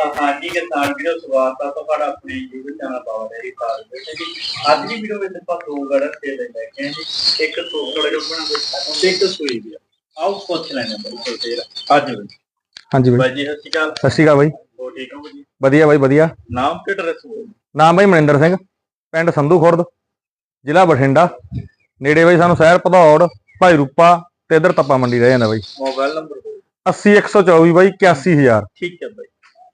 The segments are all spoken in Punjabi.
ਹਾਂਜੀ ਕਿਸਾਨ ਵੀਰੋ ਸਵਾਗਤ ਆ ਤੁਹਾਡਾ ਆਪਣੇ YouTube channel power dairy farm ਵਿੱਚ ਜੀ। ਅੱਜ ਦੀ ਵੀਡੀਓ ਵਿੱਚ ਆਪਾਂ ਦੋ ਗੜਨ ਤੇ ਲੈ ਕੇ ਆਏ ਜੀ। ਇੱਕ ਟੋਕੜਾ ਜੋ ਬਣਾ ਦੇ ਤੇ ਇੱਕ ਸੂਈ ਦੀ ਆ। ਆਓ ਪੁੱਛ ਲੈਣੇ ਬਿਲਕੁਲ ਤੇਰਾ ਅੱਜ ਵੀ ਹਾਂਜੀ ਬਾਈ। ਜੀ ਸਤਿ ਸ਼੍ਰੀ ਅਕਾਲ। ਸਤਿ ਸ਼੍ਰੀ ਅਕਾਲ ਬਾਈ। ਹੋ ਠੀਕ ਹੋ ਜੀ? ਵਧੀਆ ਬਾਈ ਵਧੀਆ। ਨਾਮ ਤੇ ਐਡਰੈਸ ਹੋ ਨਾਮ ਬਾਈ ਮਨਿੰਦਰ ਸਿੰਘ। ਪਿੰਡ ਸੰਧੂ ਖੁਰਦ ਜ਼ਿਲ੍ਹਾ ਬਠਿੰਡਾ। ਨੇੜੇ ਬਾਈ ਸਾਨੂੰ ਸ਼ਹਿਰ ਭਦੌੜ ਭਾਈ ਰੂਪਾ ਤੇ ਇਧਰ ਤੱਪਾ ਮੰਡੀ ਰਹਿ ਜਾਂਦਾ ਬਾਈ। ਮੋਬਾਈਲ ਨੰਬਰ ਹੋ 80 124 ਬਾਈ 81000 ਠੀਕ ਹੈ ਬਾਈ।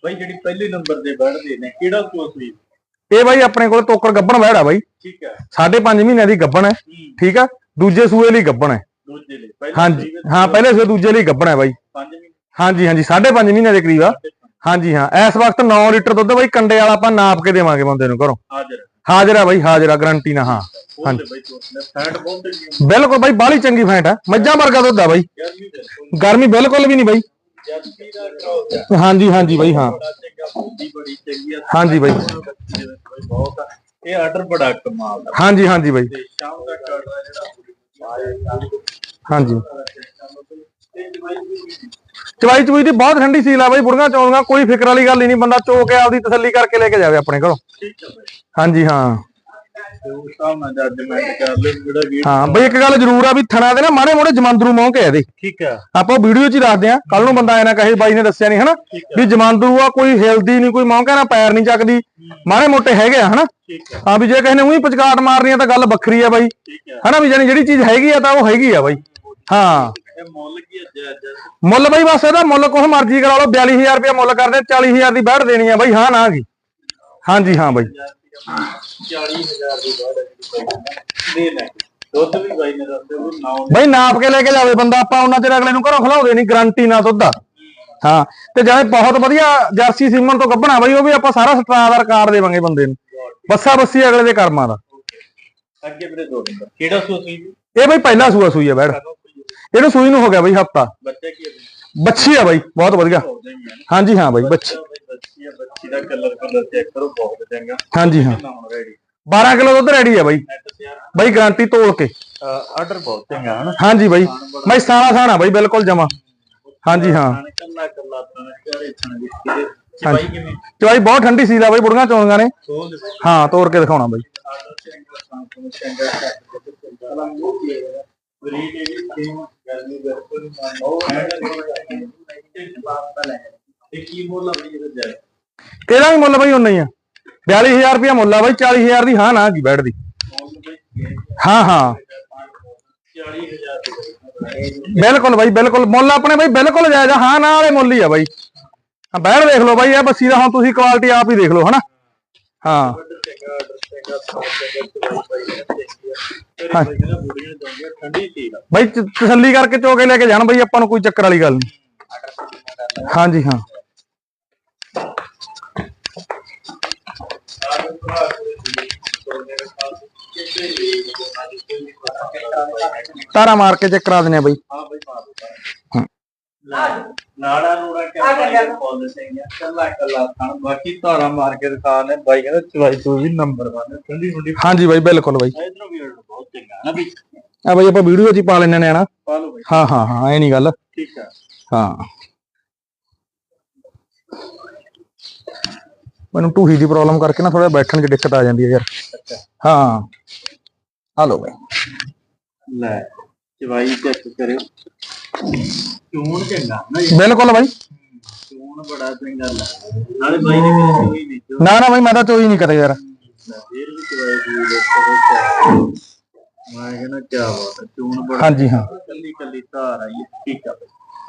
ਬਾਈ ਜਿਹੜੀ ਪਹਿਲੇ ਨੰਬਰ ਦੇ ਬੈਠਦੇ ਨੇ ਕਿਹੜਾ ਕੋਸ ਵੀ ਇਹ ਬਾਈ ਆਪਣੇ ਕੋਲ ਟੋਕਰ ਗੱਬਣ ਵਹਿੜਾ ਬਾਈ। ਠੀਕ ਹੈ। ਸਾਢੇ ਪੰਜ ਮਹੀਨਿਆਂ ਦੀ ਗੱਬਣ ਹੈ ਠੀਕ ਆ? ਦੂਜੇ ਸੂਏ ਲਈ ਗੱਬਣ ਹੈ। ਦੂਜੇ ਲਈ ਹਾਂਜੀ ਹਾਂ ਪਹਿਲੇ ਸੂਏ ਦੂਜੇ ਲਈ ਗੱਬਣ ਹੈ ਬਾਈ। ਮਹੀਨੇ। ਹਾਂਜੀ ਹਾਂਜੀ ਸਾਢੇ ਪੰਜ ਮਹੀਨਿਆਂ ਦੇ ਕਰੀਬ ਆ। ਹਾਂਜੀ ਹਾਂ ਇਸ ਵਕਤ 9 ਲੀਟਰ ਦੁੱਧ ਬਾਈ ਕੰਡੇ ਵਾਲਾ ਆਪਾਂ ਨਾਪ ਕੇ ਦੇਵਾਂਗੇ ਬੰਦੇ ਨੂੰ ਘਰੋਂ। ਹਾਜ਼ਰ ਹਾਜ਼ਰ ਆ ਬਾਈ ਹਾਜ਼ਰ ਆ ਗਰੰਟੀ ਨਾ ਹਾਂ। ਤੋਂ ਬਿਲਕੁਲ ਬਾਈ ਬਾਹਲੀ ਚੰਗੀ ਫੈਂਟ ਆ ਮੱਝਾਂ ਵਰਗਾ ਦੁੱਧ ਆ ਬਾਈ। ਗਰਮੀ ਬਿਲਕੁਲ ਗਰਮੀ ਬਿਲਕੁਲ ਵੀ ਨਹੀਂ ਬਾਈ। ਦਾ ਹਾਂਜੀ ਹਾਂਜੀ ਬਾਈ ਹਾਂ। ਬੜਾ ਚੰਗਾ ਚੰਗੀ ਆ। ਹਾਂਜੀ ਬਾਈ। ਬਹੁਤ ਆ। ਇਹ ਆਰਡਰ ਬੜਾ ਕਮਾਲ ਦਾ ਹਾਂਜੀ ਹਾਂਜੀ ਬਾਈ। ਤੇ ਸ਼ਾਮ ਦਾ ਆਰਡਰ ਜਿਹੜਾ ਹਾਂਜੀ ਤੇ। ਜਵਾਈ ਵੀ ਚਵਾਈ ਚੁਈ ਦੀ ਬਹੁਤ ਠੰਡੀ ਸੀਲ ਆ ਬਾਈ ਬੁੜੀਆਂ ਚੌਲੀਆਂ ਕੋਈ ਫਿਕਰ ਵਾਲੀ ਗੱਲ ਹੀ ਨਹੀਂ ਬੰਦਾ ਚੋ ਕੇ ਆਪਦੀ ਤਸੱਲੀ ਕਰਕੇ ਲੈ ਕੇ ਜਾਵੇ ਆਪਣੇ ਕੋਲੋਂ ਠੀਕ ਹੈ ਬਾਈ। ਹਾਂਜੀ ਹਾਂ। ਤੇ ਉਸ ਹਿਸਾਬ ਨਾਲ ਜੱਜਮੈਂਟ ਕਰ ਲੈ ਜਿਹੜਾ ਵੀ ਹਾਂ ਬਈ ਇੱਕ ਗੱਲ ਜ਼ਰੂਰ ਆ ਵੀ ਥਣਾ ਦੇ ਨਾ ਮਾੜੇ ਮੋੜੇ ਜਮਾਂਦਰੂ ਮੌਂ ਕੇ ਇਹਦੇ ਠੀਕ ਹੈ। ਆਪਾਂ ਵੀਡੀਓ 'ਚ ਹੀ ਦੱਸਦੇ ਆ ਕੱਲ ਨੂੰ ਬੰਦਾ ਐ ਨਾ ਕਹੇ ਬਾਈ ਨੇ ਦੱਸਿਆ ਨਹੀਂ ਹਨਾ? ਵੀ ਜਮਾਂਦਰੂ ਆ ਕੋਈ ਹਿਲਦੀ ਨਹੀਂ ਕੋਈ ਮੌਂਕਾ ਨਾ ਪੈਰ ਨਹੀਂ ਚੱਕਦੀ। ਮਾੜੇ ਮੋਟੇ ਹੈਗੇ ਆ ਹਨਾ? ਹੈ। ਹਾਂ ਵੀ ਜੇ ਕਿਸੇ ਨੇ ਉਹੀ ਪਚਕਾਟ ਮਾਰਨੀ ਆ ਤਾਂ ਗੱਲ ਵੱਖਰੀ ਆ ਬਾਈ। ਹੈ। ਹਨਾ ਵੀ ਜਾਨੀ ਜਿਹੜੀ ਚੀਜ਼ ਹੈਗੀ ਆ ਤਾਂ ਉਹ ਹੈਗੀ ਆ ਬਾਈ। ਹਾਂ। ਮੁੱਲ ਹੈ ਬਈ ਬਸ ਇਹਦਾ ਮੁੱਲ ਕੁਛ ਮਰਜ਼ੀ ਕਰਾ ਲਓ 42000 ਰੁਪਏ ਮੁੱਲ ਕਰਦੇ 40000 ਦੀ ਬੈਠ ਦੇਣੀ ਆ ਬਈ ਹਾਂ ਨਾ ਕੀ ਹਾਂਜੀ ਹਾਂ ਬਾਈ। 40000 ਦੀ ਬਾੜ ਦੇ ਲੈ ਦੁੱਧ ਵੀ ਬਾਈ ਨੇ ਦੱਸਿਆ ਉਹ ਨਾਮ ਬਈ ਨਾਪ ਕੇ ਲੈ ਕੇ ਜਾਵੇ ਬੰਦਾ ਆਪਾਂ ਉਹਨਾਂ ਚਿਰ ਅਗਲੇ ਨੂੰ ਘਰੋਂ ਖਲਾਉਂਦੇ ਨਹੀਂ ਗਾਰੰਟੀ ਨਾਲ ਦੁੱਧ ਆ। ਹਾਂ ਤੇ ਜਿਵੇਂ ਬਹੁਤ ਵਧੀਆ ਜਰਸੀ ਸੀਮਨ ਤੋਂ ਗੱਭਣਾ ਬਈ ਉਹ ਵੀ ਆਪਾਂ ਸਾਰਾ ਸਟਰਾਂ ਦਾ ਰਿਕਾਰਡ ਦੇਵਾਂਗੇ ਬੰਦੇ ਨੂੰ। ਬੱਸਾ ਬੱਸੀ ਅਗਲੇ ਦੇ ਕਰਮਾਂ ਦਾ। ਅੱਗੇ ਵੀਰੇ ਦੋ ਨੰਬਰ ਕਿਹੜਾ ਸੋਸੀ ਜੀ? ਇਹ ਬਈ ਪਹਿਲਾ ਸੂਆ ਸੂਈ ਆ ਬੈੜ ਇਹਨੂੰ ਸੂਈ ਨੂੰ ਹੋ ਗਿਆ ਬਈ ਹਫਤਾ। ਬੱਚਾ ਕੀ ਬੱਚੀ ਆ ਬਈ ਬਹੁਤ ਵਧੀਆ। ਹਾਂਜੀ ਹਾਂ ਬਈ ਬੱਚੀ ਬੱਚੀ ਆ ਬੱਚੀ ਦਾ ਕਲਰ ਕਲਰ ਚੈੱਕ ਕਰੋ ਬਹੁਤ ਚੰਗਾ। ਹਾਂਜੀ ਹਾਂ। ਨਾਮ ਰੈਡੀ 12 ਕਿਲੋ ਦੁੱਧ ਰੈਡੀ ਆ ਬਈ। ਬਈ ਗਾਰੰਟੀ ਤੋੜ ਕੇ। ਆਰਡਰ ਬਹੁਤ ਚੰਗਾ ਹਨਾ? ਹਾਂਜੀ ਬਈ। ਮੈਂ ਸਾਲਾ ਸਾਣਾ ਬਈ ਬਿਲਕੁਲ ਜਮਾ। ਹਾਂਜੀ ਹਾਂ। ਕੱਲਾ ਕੱਲਾ ਤਾਂ ਚਾਰੇ ਚਵਾਈ ਬਹੁਤ ਠੰਡੀ ਸੀ ਲਾ ਬਈ ਬੁੜੀਆਂ ਚੋਣੀਆਂ ਨੇ। ਹਾਂ ਤੋੜ ਕੇ ਦਿਖਾਉਣਾ ਬਈ। ਚੰਗਾ ਚੰਗਾ ਚੰਗਾ ਹੈ ਬਰੀਡ ਇਹ ਗਰਮੀ ਬਿਲਕੁਲ ਹੈ। ਇਹ ਕੀ ਮੁੱਲ ਆ ਬਈ ਇਹਦਾ ਜਾਇ ਇਹਦਾ ਵੀ ਮੁੱਲ ਬਈ ਉਨਾ ਹੀ ਆ। 42000 ਰੁਪਇਆ ਮੁੱਲ ਆ ਬਈ 40000 ਦੀ ਹਾਂ ਨਾ ਕੀ ਬੈਠ ਦੀ ਹਾਂ ਹਾਂ। 40000 ਬਿਲਕੁਲ ਬਾਈ ਬਿਲਕੁਲ। ਮੁੱਲ ਆਪਣੇ ਬਾਈ ਬਿਲਕੁਲ ਜਾਇਜ਼ ਆ ਹਾਂ ਨਾ ਵਾਲੇ ਮੁੱਲ ਹੀ ਆ ਬਾਈ। ਹਾਂ ਬੈਠ ਦੇਖ ਲਓ ਬਾਈ ਇਹ ਬੱਸੀ ਦਾ ਹੁਣ ਤੁਸੀਂ ਕੁਆਲਿਟੀ ਆਪ ਹੀ ਦੇਖ ਲਓ ਹਨਾ? ਹਾਂ। ਬਾਈ ਤਸੱਲੀ ਕਰਕੇ ਚੋ ਕੇ ਲੈ ਕੇ ਜਾਣ ਬਾਈ ਆਪਾਂ ਨੂੰ ਕੋਈ ਚੱਕਰ ਵਾਲੀ ਗੱਲ ਨਹੀਂ। ਹਾਂਜੀ ਹਾਂ। ਤਾਰਾ ਮਾਰ ਕੇ ਚੈੱਕ ਕਰਾ ਆ ਬਾਈ। ਹਾਂ ਬਈ ਮਾਰ ਨਾੜਾ ਨੂੜਾ ਕਹਿੰਦਾ ਫੁੱਲ ਸਿੰਘ ਕੱਲਾ ਕੱਲਾ ਥਣ ਬਾਕੀ ਧਾਰਾ ਮਾਰ ਕੇ ਦਿਖਾ ਨੇ ਬਾਈ ਕਹਿੰਦਾ ਚਵਾਈ ਤੋਂ ਵੀ ਨੰਬਰ 1 ਠੰਡੀ ਠੰਡੀ ਹਾਂਜੀ ਬਾਈ ਬਿਲਕੁਲ ਬਾਈ। ਇਧਰੋਂ ਵੀ ਬਹੁਤ ਚੰਗਾ ਨਾ ਵੀ ਆ ਬਾਈ ਆਪਾਂ ਵੀਡੀਓ 'ਚ ਹੀ ਪਾ ਲੈਣੇ ਨੇ ਨਾ ਪਾ ਲਓ ਬਈ। ਹਾਂ ਹਾਂ ਹਾਂ ਐ ਨਹੀਂ ਗੱਲ। ਠੀਕ ਆ। ਹਾਂ। ਮੈਨੂੰ ਟੂਹੀ ਦੀ ਪ੍ਰੋਬਲਮ ਕਰਕੇ ਨਾ ਥੋੜਾ ਬੈਠਣ 'ਚ ਦਿੱਕਤ ਆ ਜਾਂਦੀ ਹੈ ਯਾਰ। ਹਾਂ। ਹਲੋ ਬਾਈ। ਲੈ ਚਵਾਈ ਚੈੱਕ ਕਰਿਓ। ਚੂਣ ਚੰਗਾ ਨਾ ਜੀ ਬਿਲਕੁਲ ਬਾਈ। ਚੂਣ ਬੜਾ ਚੰਗਾ ਲੱਗਦਾ ਨਾਲੇ ਬਾਈ ਨੇ ਨਹੀਂ ਨਾ ਨਾ ਬਾਈ ਮੈਂ ਤਾਂ ਚੋਈ ਨਹੀਂ ਕਰੇ ਯਾਰ। ਫੇਰ ਵੀ ਚਵਾਈ ਦੀ ਦੇਖੋ ਮੈਂ ਕਹਿੰਦਾ ਕੀ ਬਾਤ ਹੈ ਚੂਣ ਬੜਾ ਹਾਂਜੀ ਹਾਂ। ਕੱਲੀ ਕੱਲੀ ਧਾਰ ਆਈ ਹੈ। ਠੀਕ ਆ।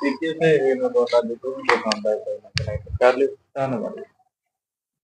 ਤੇ ਕਿਸੇ ਇਹ ਮੈਂ ਬਤਾ ਦੇ ਤੋਂ ਵੀ ਤਾਂ ਕਨੈਕਟ ਕਰ ਲਿਓ। ਧੰਨਵਾਦ।